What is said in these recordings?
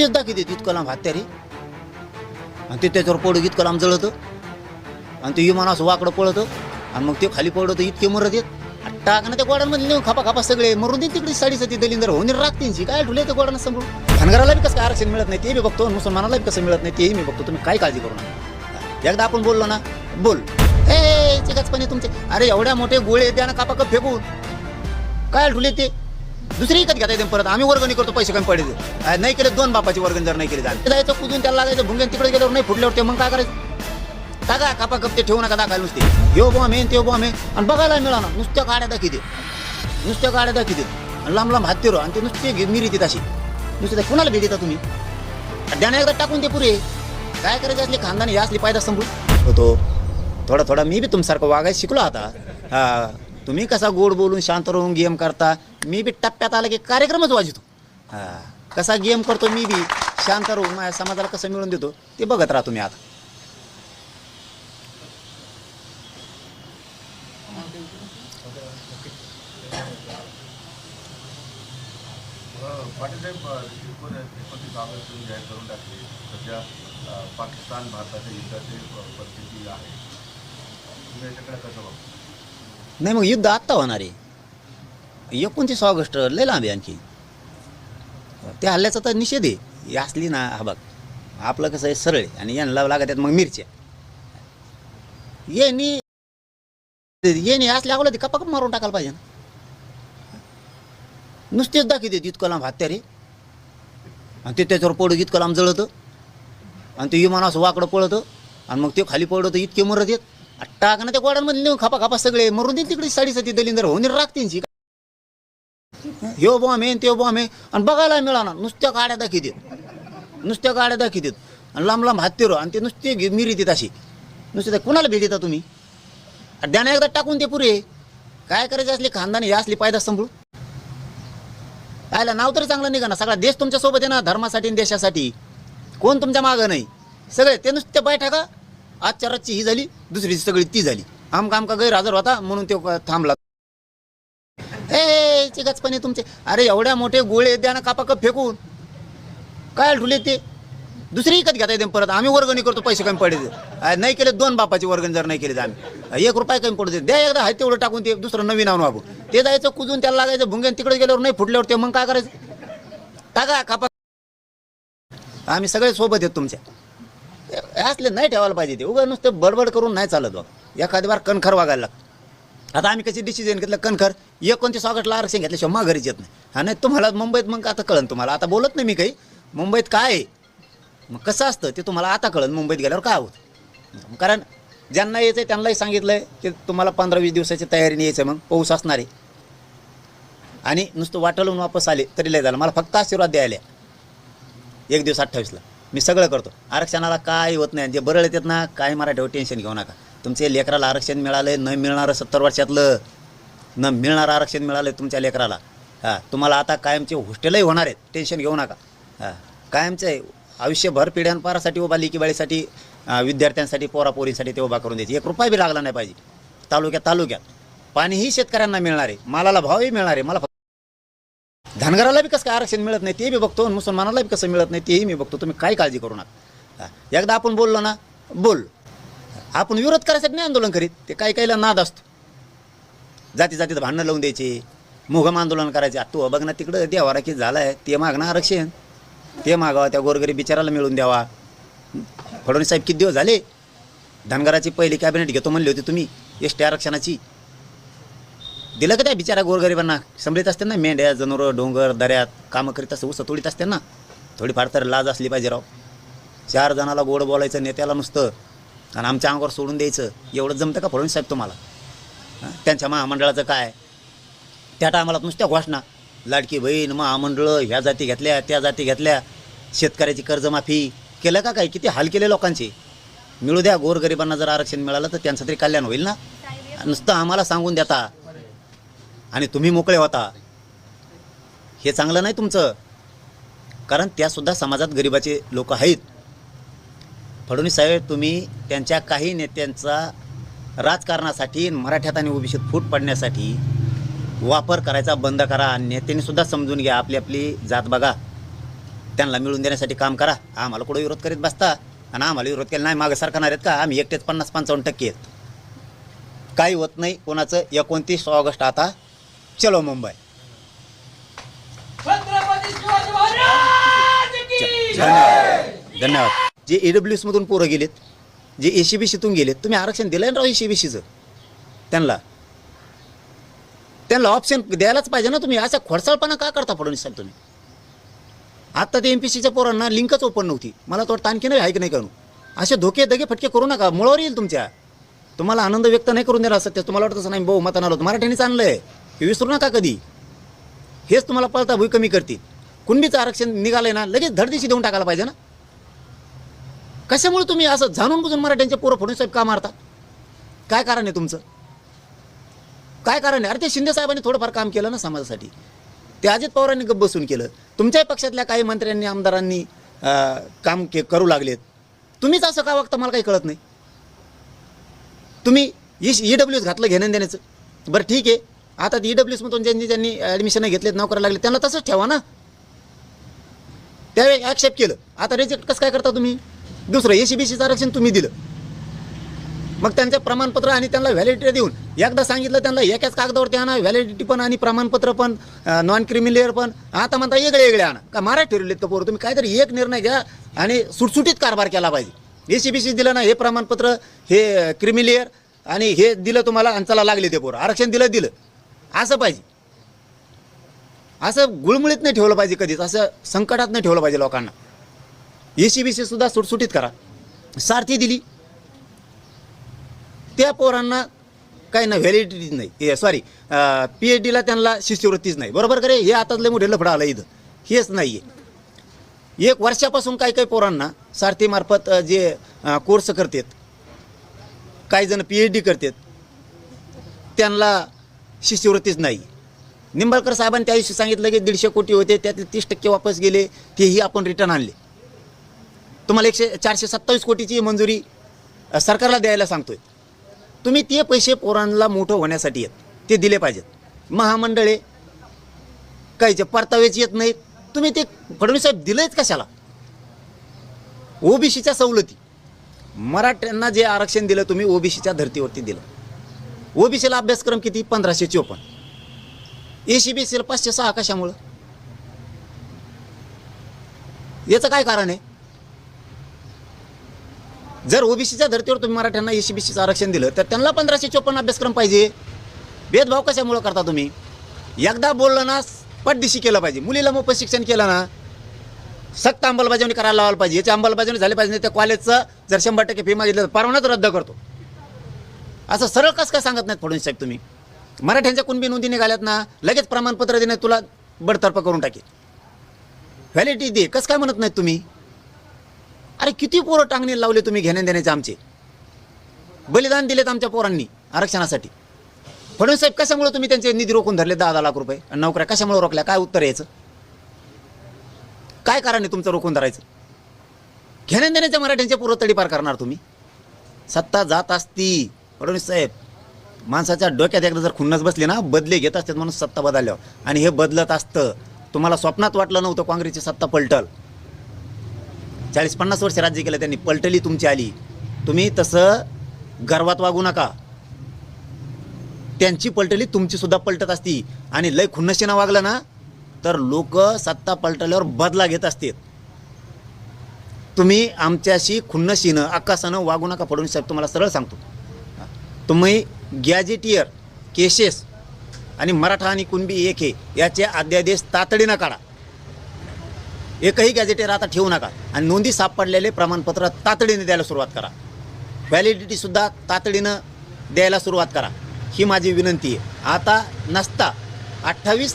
नुसतेच दाखवते इतकं लांब हत्यारे. आणि ते त्याच्यावर पडू इतकं लांब जळतं. आणि ते विमान असं वाकडं पळतं. आणि मग ते खाली पडतं इतके मरत येत टाक टाकणं त्या गोडांमध्ये नेऊन खापा खापा सगळे. मरून दे तिकडे साडीसाठी ती दलिंदर. होऊन राखतींची काय ठुले ते गोडांना सांभाळून? धनगराला बी कसं काय आरक्षण मिळत नाही ते बी बघतो. मुसलमानाला बी कसं मिळत नाही तेही मी बघतो. तुम्ही काय काळजी करू नका. एकदा आपण बोललो ना बोल. ए चिकाचपणे तुमचे. अरे एवढ्या मोठे गोळे द्या ना कापा कप फेकून. काय ठुले ते? दुसरी विकत घेता येते परत आम्ही वर्गणी करतो पैसे कमी पडले. नाही केले दोन बापाची वर्गणी जर नाही केली जायचं जायचं कुदून त्याला लागायचं भुंग्यान तिकडे गेल्यावर नाही फुटल्यावर ते मग काय करायचं? टाका कापा कपते ठेवू नका दाखायला नुसते. यो बॉम आहे त्यो बॉम आहे आणि बघायला मिळाला नुसत्या गाड्या दाखी दे नुसत्या गाड्या दाखी दे आणि लांब लांब हात आणि ते नुसते घे- मिरी देत अशी. नुसते कुणाला भेट देता तुम्ही? ध्यान एकदा टाकून दे पुरे. काय करायचे असले खानदानी या असली पायदा समजू होतो. थोडा थोडा मी बी तुमसारखं वागायला शिकलो आता. हा. तुम्ही कसा गोड बोलून शांत राहून गेम करता मी बी टप्प्यात आला की कार्यक्रमच वाजवतो हा. कसा गेम करतो मी बी शांत राहून माझ्या समाजाला कसं मिळून देतो ते बघत राहा तुम्ही आता. पाटील साहेब एकोण एकोणतीस ऑगस्ट तुम्ही जाहीर करून टाकली सध्या अ, पाकिस्तान भारताच्या युद्धाची परिस्थिती आहे तुम्ही याच्याकडे कसं बघता नाही मग युद्ध आत्ता होणार आहे. एकोणतीस ऑगस्ट लय लांब आहे आणखी. त्या हल्ल्याचा तर निषेध आहे. असली ना हा बघ. आपलं कसं आहे सरळ आहे. आणि यांना लागत आहेत मग मिरच्या. येणी येणे असल्या अगोदर कपा कपाकप मारून टाकायला पाहिजे ना. नुसतेच दाखवते इतकं लांब हत्यारे आणि ते त्याच्यावर पडू इतकं लांब जळतं. आणि ते विमान असं वाकडं पळतं. आणि मग ते खाली पडतं इतके मरत येत टाकणं त्या गोड्यांमध्ये नेऊन खापा खापा सगळे मरून देईन तिकडे. साडीसाठी दलिंदर होऊन राखतींची ह्यो बॉम्ब आहे त्यो बॉम्ब आहे. आणि बघायला मिळाला नुसत्या गाड्या दाखी देत नुसत्या गाड्या दाखी देत आणि लांब लांब हत्तीरो. आणि ते नुसते मिरी देत अशी. नुसते कुणाला भेट देता तुम्ही? द्याने एकदा टाकून ते पुरे. काय करायचे असले खानदानी हे असली पायदा संभळू आयला नाव तरी चांगलं निघा ना. सगळा देश तुमच्यासोबत आहे ना धर्मासाठी आणि देशासाठी. कोण तुमच्या मागं नाही? सगळे ते नुसते बैठा का आजच्या रातची ही झाली दुसरी सगळी ती झाली. आमका आमका गैरहजर होता म्हणून तो थांबला. ए चिकचपणे तुमचे. अरे एवढ्या मोठे गोळे द्या ना कापा कप फेकून. काय ठुले ते? दुसरी विकत घेता येते परत. आम्ही वर्गणी करतो पैसे कमी पडले नाही केले दोन बापाची वर्गणी जर नाही केली तर आम्ही. एक रुपये कमी पडू दे. द्या एकदा हाय तेवढं टाकून ते दुसरं नवीन आणून बाबू ते जायचं कुजून त्याला लागायचं भुंगेन तिकडे गेल्यावर नाही फुटल्यावर ते मग काय करायचं? टाका कापा. आम्ही सगळे सोबत आहेत तुमच्या. असले नाही ठेवायला पाहिजे ते. उगा नुसतं बडबड करून नाही चालत बघ एखादी बार कणखर वागायला लागतं. आता आम्ही कशी डिसिजन घेतलं? कणखर एकोणतीस ऑगस्टला आरक्षण घेतल्याशिवाय माघारीच येत नाही. हा नाही तुम्हाला मुंबईत मग आता कळन तुम्हाला. आता बोलत नाही मी काही. मुंबईत काय? आहे मग कसं असतं? ते तुम्हाला आता कळन मुंबईत गेल्यावर काय होतं? कारण ज्यांना यायचं आहे त्यांनाही सांगितलं आहे की तुम्हाला पंधरा वीस दिवसाची तयारीने यायचं आहे मग. पाऊस असणार आहे. आणि नुसतं वाटलून वापस आले तरी लय झालं. मला फक्त आशीर्वाद द्यायला एक दिवस अठ्ठावीसला. मी सगळं करतो. आरक्षणाला काय होत नाही. जे बरळ येतात ना काय मराठीवर टेन्शन घेऊ नका. तुमचे लेकराला आरक्षण मिळालं न मिळणारं सत्तर वर्षातलं न मिळणारं आरक्षण मिळालं तुमच्या लेकराला. हां तुम्हाला आता कायमचे हॉस्टेलही होणार आहेत टेन्शन घेऊ नका. हां कायमचे आयुष्यभर पिढ्यांपारासाठी उभा लिकीबाळीसाठी विद्यार्थ्यांसाठी पोरापोरींसाठी ते उभा करून द्यायची. एक रुपया बी लागला नाही पाहिजे तालुक्यात तालुक्यात. पाणीही शेतकऱ्यांना मिळणार आहे मालाला भावही मिळणार आहे मला फक्त धनगराला बी कसं काय आरक्षण मिळत नाही ते बी बघतो मुसलमानाला बी कसं मिळत नाही तेही मी बघतो तुम्ही काय काळजी करू नका. एकदा आपण बोललो ना बोल. आपण विरोध करायसाठी नाही आंदोलन करीत. ते काही काहीला नाद असतो. जाती जातीत भांडणं लावून द्यायचे. मोघम आंदोलन करायचे. तू बघ ना तिकडं देवारा की झालं आहे ते मागणं आरक्षण. ते मागावं त्या गोरगरीब बिचाराला मिळून द्यावा. फडणवीस साहेब किती दिवस झाले? धनगराची पहिली कॅबिनेट घेतो म्हणली होती तुम्ही एस टी आरक्षणाची. दिलं का त्या बिचारा गोरगरिबांना? समृत असते ना मेंढ्या जनावरं डोंगर दऱ्यात कामं करीत असते ऊस तोडीत असते ना? थोडीफार तर लाज असली पाहिजे राव. चार जणाला गोड बोलायचं नेत्याला नुसतं आणि आमच्या अंगावर सोडून द्यायचं. एवढं जमतं का फडणवीस साहेब तुम्हाला? त्यांच्या महामंडळाचं काय? त्या टायमाला नुसत्या घोषणा. लाडकी बहीण महामंडळं ह्या जाती घेतल्या त्या जाती घेतल्या. शेतकऱ्याची कर्जमाफी. केलं का काय? किती हाल केले लोकांचे? मिळू द्या गोरगरिबांना जर आरक्षण मिळालं तर त्यांचं तरी कल्याण होईल ना? नुसतं आम्हाला सांगून देता. आणि तुम्ही मोकळे होता. हे चांगलं नाही तुमचं. कारण त्यासुद्धा समाजात गरिबाचे लोक आहेत. फडणवीस साहेब तुम्ही त्यांच्या काही नेत्यांचा राजकारणासाठी मराठ्यात आणि ओबीसीत फूट पडण्यासाठी वापर करायचा बंद करा नेत्यांनी सुद्धा समजून घ्या आपली आपली जात बघा. त्यांना मिळून देण्यासाठी काम करा. आम्हाला कुठं विरोध करीत बसता? आणि आम्हाला विरोध केला नाही मागं सरकारणार आहेत का? आम्ही एकटेच पन्नास पंचावन्न टक्के आहेत. काही होत नाही कोणाचं? एकोणतीस ऑगस्ट आता. चलो मुंबई. धन्यवाद. धन्यवाद. जे ए डब्ल्यू एसमधून पोरं गेलेत जे ए सी बी सीतून गेलेत तुम्ही आरक्षण दिलं ना राव ए सी बी सीचं त्यांना. त्यांना ऑप्शन द्यायलाच पाहिजे ना तुम्ही. असा खोडसाळपणा का करता फडणवीस साहेब तुम्ही? आत्ता ते एम पी सीच्या पोरांना लिंकच ओपन नव्हती. मला तो ताणकी आणखी नाही आहे की नाही करू. असे धोके दगे फटके करू नका. मुळावर येईल तुमच्या. तुम्हाला आनंद व्यक्त नाही करून दिला सत्य. तुम्हाला वाटत असं नाही भाऊ मताना आलो. मराठ्यांनीच आहे हे विसरू नका कधी. हेच तुम्हाला पळता भूई कमी करतील. कुणबीचं आरक्षण निघालंय ना लगेच धडदिशी देऊन टाकायला पाहिजे ना. कशामुळे तुम्ही असं जाणून बुजून मराठ्यांचे पोरं फडणवीस साहेब का मारतात काय कारण आहे तुमचं? काय कारण आहे? अरे ते शिंदे साहेबांनी थोडंफार काम केलं ना समाजासाठी. ते अजित पवारांनी गप्प बसून केलं. तुमच्याही पक्षातल्या काही मंत्र्यांनी आमदारांनी काम के करू लागलेत. तुम्हीच असं का वागता? मला काही कळत नाही. तुम्ही ई डब्ल्यू एस घातलं घेण्या देण्याचं. बरं ठीक आहे. आता ई डब्ल्यू एसमधून ज्यांनी ज्यांनी ॲडमिशन घेतलेत नोकऱ्या लागले त्यांना तसंच ठेवा ना. त्यावेळी ॲक्सेप्ट केलं. आता रिजेक्ट कसं काय करता तुम्ही? दुसरं ए सी बी सीचं आरक्षण तुम्ही दिलं. मग त्यांचं प्रमाणपत्र आणि त्यांना व्हॅलिडिटी देऊन एकदा सांगितलं त्यांना एकाच कागदावरती आणा व्हॅलिडिटी पण आणि प्रमाणपत्र पण नॉन क्रिमिलेअर पण आता म्हणता वेगळे वेगळे आणा. का मारा ठरवलेत का पोरं? तुम्ही काहीतरी एक निर्णय घ्या आणि सुटसुटीत कारभार केला पाहिजे. ए सी बी सी दिलं ना हे प्रमाणपत्र हे क्रिमिलेअर आणि हे दिलं तुम्हाला आणि चला लागले ते पोरं. आरक्षण दिलं दिलं. असं पाहिजे. असं गुळमुळीत नाही ठेवलं पाहिजे कधीच. असं संकटात नाही ठेवलं पाहिजे लोकांना. ए सी बी सी सुद्धा सुटसुटीत करा. सारथी दिली. त्या पोरांना काही ना व्हॅलिडिटी नाही. सॉरी पी एच डीला त्यांना शिष्यवृत्तीच नाही. बरोबर करे हे आताच लय मोठे लफडा आलं इथं. हेच नाही आहे एक वर्षापासून काही काही पोरांना सारथीमार्फत जे कोर्स करतात काही जण पी एच डी करतात त्यांना शिष्यवृत्तीच नाही. निंबाळकर साहेबांनी त्या दिवशी सांगितलं की दीडशे कोटी होते त्यातले तीस टक्के वापस गेले तेही आपण रिटर्न आणले. तुम्हाला एकशे चारशे सत्तावीस कोटीची मंजुरी सरकारला द्यायला सांगतोय. तुम्ही ते पैसे पोरांना मोठं होण्यासाठी आहेत. ते दिले पाहिजेत. महामंडळे काहीचे परतावेच येत नाहीत. तुम्ही ते फडणवीस साहेब दिलेच कशाला? ओबीसीच्या सवलती. मराठ्यांना जे आरक्षण दिलं तुम्ही ओबीसीच्या धर्तीवरती दिलं. ओबीसीला अभ्यासक्रम किती? पंधराशे चोपन्न. ए सी बी सीला पाचशे सहा कशामुळं? याचं काय कारण आहे? जर ओबीसीच्या धर्तीवर तुम्ही मराठ्यांना एसी बीसीचं आरक्षण दिलं तर त्यांना पंधराशे चोपन्न अभ्यासक्रम पाहिजे. भेदभाव कशामुळं करता तुम्ही? एकदा बोललं ना पटदिशी केलं पाहिजे. मुलीला मोफत शिक्षण केलं ना सक्त अंमलबजावणी करायला लावायला पाहिजे. याची अंमलबजावणी झाली पाहिजे नाही त्या कॉलेजचं जर शंभर टक्के फी मागितलं तर परवानाच रद्द करतो. असं सरळ कसं काय सांगत नाहीत फडणवीस साहेब तुम्ही? मराठ्यांच्या कुणबी नोंदी निघाल्यात ना लगेच प्रमाणपत्र देण्यात तुला बडतर्फ करून टाकेल. व्हॅलिडिटी दे. कसं काय म्हणत नाहीत तुम्ही? अरे किती पोरं टांगणी लावले तुम्ही घेण्या देण्याचे आमचे? बलिदान दिलेत आमच्या पोरांनी आरक्षणासाठी. फडणवीस साहेब कशामुळे तुम्ही त्यांचे निधी रोखून धरले दहा दहा लाख रुपये? आणि नोकऱ्या कशामुळे रोखल्या? काय उत्तर यायचं? काय कारण आहे तुमचं रोखून धरायचं? घेण्या देण्याच्या मराठ्यांच्या पूर्व तडीपार करणार तुम्ही? सत्ता जात असती. फडणवीस साहेब माणसाच्या डोक्यात एकदा जर खुन्नस बसली ना बदले घेत असतात म्हणून सत्ता बदलल्यावर. आणि हे बदलत असतं. तुम्हाला स्वप्नात वाटलं नव्हतं काँग्रेसची सत्ता पलटल. चाळीस पन्नास वर्ष राज्य केलं त्यांनी पलटली तुमची आली. तुम्ही तसं गर्वात वागू नका. त्यांची पलटली तुमची सुद्धा पलटत असती. आणि लय खुन्नशीनं वागलं ना तर लोक सत्ता पलटल्यावर बदला घेत असतील. तुम्ही आमच्याशी खुन्नशीनं आकाशानं वागू नका फडणवीस साहेब तुम्हाला सरळ सांगतो. तुम्ही गॅजेटियर केसेस आणि मराठा आणि कुणबी एक हे याचे अध्यादेश तातडीनं काढा. एकही गॅजेटेर आता ठेवू नका. आणि नोंदी सापडलेले प्रमाणपत्र तातडीने द्यायला सुरुवात करा. व्हॅलिडिटीसुद्धा तातडीनं द्यायला सुरुवात करा. ही माझी विनंती आहे. आता नसता अठ्ठावीस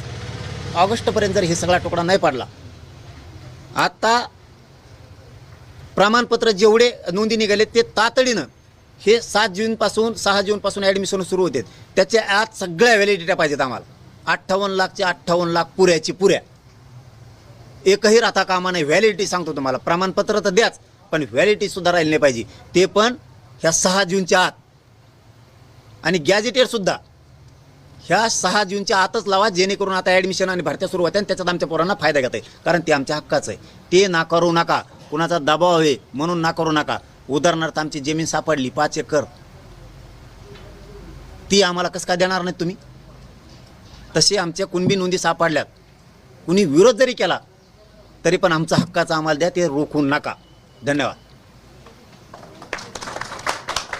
ऑगस्टपर्यंत जर हे सगळा तुकडा नाही पडला आता प्रमाणपत्र जेवढे नोंदी निघाले ते तातडीनं हे सात जूनपासून सहा जूनपासून ॲडमिशन सुरू होते. त्याच्या आत सगळ्या व्हॅलिडिट्या पाहिजेत आम्हाला. अठ्ठावन्न लाखचे अठ्ठावन्न लाख पुऱ्याची पुऱ्या. एकही राहता कामा नाही. व्हॅलिडिटी सांगतो तुम्हाला. प्रमाणपत्र तर द्याच पण व्हॅलिडिटी सुद्धा राहिली नाही पाहिजे. ते पण ह्या सहा जूनच्या आत. आणि गॅजेटेडसुद्धा ह्या सहा जूनच्या आतच लावा जेणेकरून आता ॲडमिशन आणि भरत्या सुरू होत्या आणि त्याच्यात आमच्या पोरांना फायदा घेता येईल. कारण ते आमच्या हक्काचं आहे. ते नाकारू नका. कुणाचा दबाव आहे म्हणून नाकारू नका. उदाहरणार्थ आमची जमीन सापडली पाच एकर. ती आम्हाला कसं काय देणार नाही तुम्ही? तसे आमच्या कुणबी नोंदी सापडल्यात. कुणी विरोध जरी केला तरी पण आमचा हक्काचा आम्हाला द्या ते रोखून नका. धन्यवाद.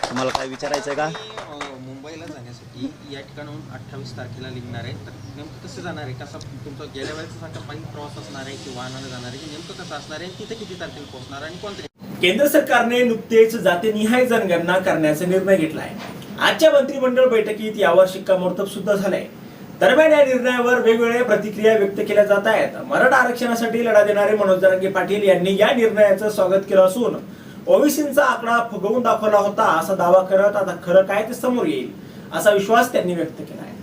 तुम्हाला काय विचारायचं आहे का? मुंबईला जाण्यासाठी या ठिकाणाहून अठ्ठावीस तारखेला निघणार आहे. तर नेमकं कसं जाणार आहे? कसं तुमचं गेल्या वेळेचा सारखा काही प्रवास असणार आहे की वाहनानं जाणार आहे? की नेमकं कसं असणार आहे? तिथे किती तारखेला पोहोचणार आणि कोणत्या केंद्र सरकारने नुकतेच जातीनिहाय जनगणना करण्याचा निर्णय घेतला आहे आजच्या मंत्रिमंडळ बैठकीत यावर शिक्कामोर्तब सुद्धा झालंय. दरम्यान या निर्णयावर वेगवेगळ्या प्रतिक्रिया व्यक्त केल्या जात आहेत. मराठा आरक्षणासाठी लढा देणारे मनोज जरांगे पाटील यांनी या निर्णयाचं स्वागत केलं असून ओबीसींचा आकडा फुगवून दाखवला होता असा दावा करत आता खरं काय ते समोर येईल असा विश्वास त्यांनी व्यक्त केला आहे.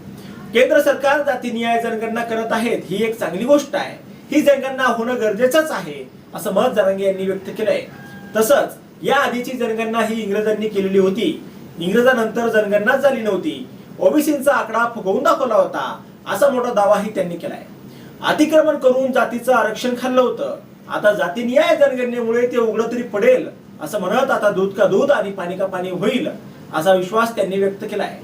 केंद्र सरकार जाती न्याय जनगणना करत आहेत ही एक चांगली गोष्ट आहे. ही जनगणना होणं गरजेचंच आहे असं मत जरांगे यांनी व्यक्त केलंय. तसंच या आधीची जनगणना ही इंग्रजांनी केलेली होती. इंग्रजानंतर जनगणनाच झाली नव्हती. ओबीसींचा आकडा फुगवून दाखवला होता असा मोठा दावाही त्यांनी केलाय. अतिक्रमण करून जातीचं आरक्षण खाल्लं होतं. आता जातीनिहाय जनगणनेमुळे ते उघड तरी पडेल असं म्हणत आता दूध का दूध आणि पाणी का पाणी होईल असा विश्वास त्यांनी व्यक्त केलाय.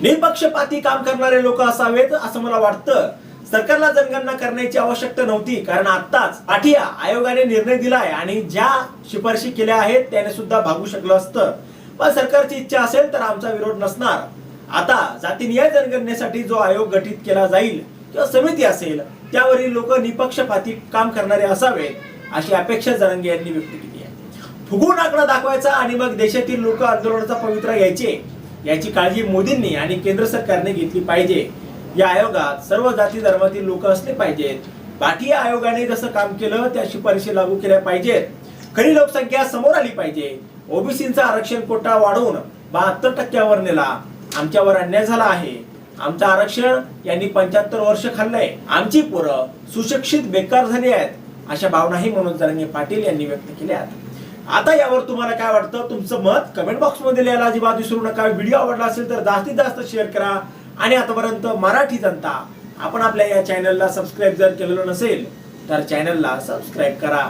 निपक्षपाती काम करणारे लोक असावेत असं मला वाटतं. सरकारला जनगणना करण्याची आवश्यकता नव्हती कारण आताच पाठिया आयोगाने निर्णय दिलाय आणि ज्या शिफारशी केल्या आहेत त्याने सुद्धा भागू शकलं असतं. पण सरकारची इच्छा असेल तर आमचा विरोध नसणार. आता जातीनिहाय जनगणनेसाठी जो आयोग गठीत केला जाईल किंवा समिती असेल त्यावरील लोक निपक्षपाती काम करणारे असावे अशी अपेक्षा जरंगे यांनी व्यक्त केली आहे. फुगून आकडा दाखवायचा आणि मग देशातील लोक आंदोलनाचा पवित्रा घ्यायचे याची काळजी मोदींनी आणि केंद्र सरकारने घेतली पाहिजे. या आयोगात सर्व जाती धर्मातील लोक असले पाहिजेत. बाकी आयोगाने जसं काम केलं त्या शिफारशी लागू केल्या पाहिजेत. खरी लोकसंख्या समोर आली पाहिजे. ओबीसीचा आरक्षण कोटा वाढवून बहात्तर टक्क्यावर नेला. आमच्यावर अन्याय झाला आहे. आमचं आरक्षण यांनी पंच्याहत्तर वर्ष खाल्लंय. आमची पोरं सुशिक्षित बेकार झाली आहेत अशा भावनाही मनोज जरांगे पाटील यांनी व्यक्त केल्या आहेत. आता यावर तुम्हाला काय वाटतं? तुमचं मत कमेंट बॉक्समध्ये लिहायला अजिबात विसरू नका. व्हिडिओ आवडला असेल तर जास्तीत जास्त शेअर करा. आणि आतापर्यंत मराठी जनता आपण आपल्या या चॅनलला सबस्क्राईब जर केलेलं नसेल तर चॅनलला सबस्क्राईब करा.